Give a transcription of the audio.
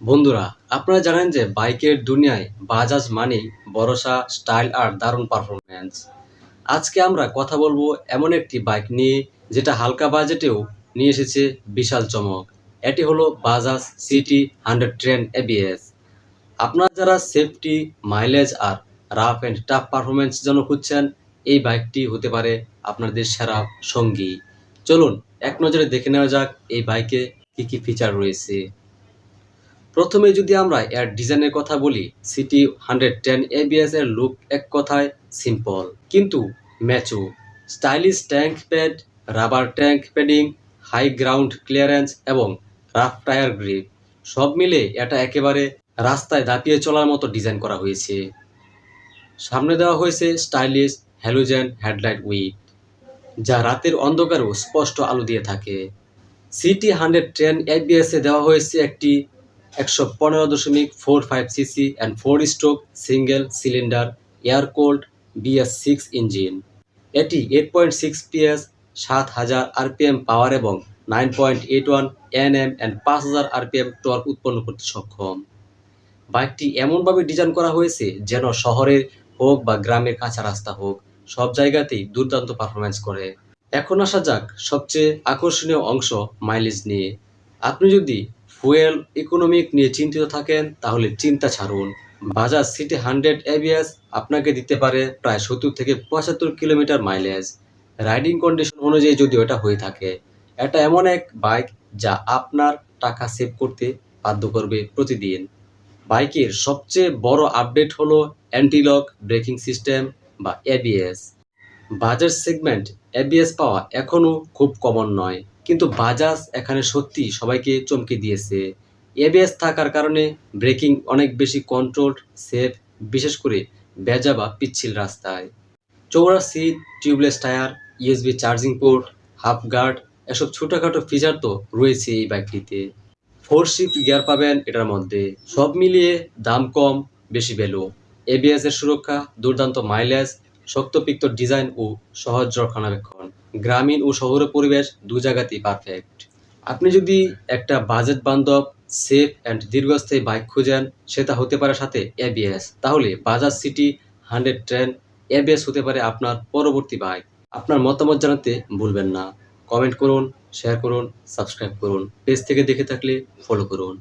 বন্ধুরা, আপনারা জানেন যে বাইকের দুনিয়ায় বাজাজ মানেই ভরসা, স্টাইল আর দারুণ পারফরম্যান্স। আজকে আমরা কথা বলব এমন একটি বাইক নিয়ে, যেটা হালকা বাজেটেও নিয়ে এসেছে বিশাল চমক। এটি হলো Bajaj CT hundred ten ABS. আপনারা যারা সেফটি, মাইলেজ আর রাফ অ্যান্ড টাফ পারফরমেন্স জন্য খুঁজছেন, এই বাইকটি হতে পারে আপনাদের সেরা সঙ্গী। চলুন, এক নজরে দেখে নেওয়া যাক এই বাইকে কি কি ফিচার রয়েছে। প্রথমে যদি আমরা এর ডিজাইনের কথা বলি, সিটি হান্ড্রেড টেন এবিএস এর লুক এক কথায় সিম্পল কিন্তু mature stylish tank pad rubber tank padding high ground clearance এবং রাফ টায়ার গ্রিপ সব মিলে এটা একেবারে রাস্তায় দাপিয়ে চলার মতো ডিজাইন করা হয়েছে। সামনে দেওয়া হয়েছে স্টাইলিশ হ্যালোজেন হেডলাইট উইক যা রাতের অন্ধকারেও স্পষ্ট আলো দিয়ে থাকে। সিটি হান্ড্রেড টেন এবিএসে দেওয়া হয়েছে একটি একশো পনেরো দশমিক four five CC and four stroke single cylinder air cooled BS six engine এটি এইট পয়েন্ট সিক্স পিএস সাত হাজার আরপিএম পাওয়ার এবং nine point eight one N M and পাঁচ হাজার আরপিএম টর্ক উৎপন্ন করতে সক্ষম। বাইকটি এমনভাবে ডিজাইন করা হয়েছে যেন শহরের হোক বা গ্রামের কাঁচা রাস্তা হোক, সব জায়গাতেই দুর্দান্ত পারফরমেন্স করে। এখন আসা যাক সবচেয়ে আকর্ষণীয় অংশ মাইলেজ নিয়ে। আপনি যদি ফুয়েল ইকোনমিক নিয়ে চিন্তিত থাকেন, তাহলে চিন্তা ছাড়ুন। বাজাজ সিটি হান্ড্রেড এবিএস আপনাকে দিতে পারে প্রায় সত্তর থেকে পঁচাত্তর কিলোমিটার মাইলেজ। রাইডিং কন্ডিশন অনুযায়ী যদি ওটা হয়ে থাকে, এটা এমন এক বাইক যা আপনার টাকা সেভ করতে বাধ্য করবে প্রতিদিন। বাইকের সবচেয়ে বড় আপডেট হলো অ্যান্টিলক, ব্রেকিং সিস্টেম বা এবিএস। বাজাজ সেগমেন্ট এবিএস পাওয়া এখনও খুব কমন নয়। কিন্তু বাজাজ এখানে সত্যি সবাইকে চমকে দিয়েছে। এবিএস থাকার কারণে ব্রেকিং অনেক বেশি কন্ট্রোল সেফ, বিশেষ করে বেজা বা পিচ্ছিল রাস্তায়। Chaura seat tubeless tyre, USB charging port, half guard, এসব ছোটোখাটো ফিচার তো রয়েছে এই বাইকটিতে। ফোর শিফট গিয়ার পাবেন এটার মধ্যে। সব মিলিয়ে দাম কম, বেশি ভ্যালু। এবিএস এর সুরক্ষা, দুর্দান্ত মাইলেজ, শক্তপিক্ত ডিজাইন ও সহজ রক্ষণাবেক্ষণ। গ্রামীণ ও শহুরে পরিবেশ দু জায়গাতেই পারফেক্ট আপনি যদি একটা বাজেট বান্ধব সেফ অ্যান্ড দীর্ঘস্থায়ী বাইক খুঁজেন, সেটা হতে পারে সাথে এবিএস তাহলে Bajaj CT hundred ten ABS হতে পারে আপনার পরবর্তী বাইক আপনার মতামত জানাতে ভুলবেন না। কমেন্ট করুন শেয়ার করুন সাবস্ক্রাইব করুন। পেজ থেকে দেখে থাকলে ফলো করুন।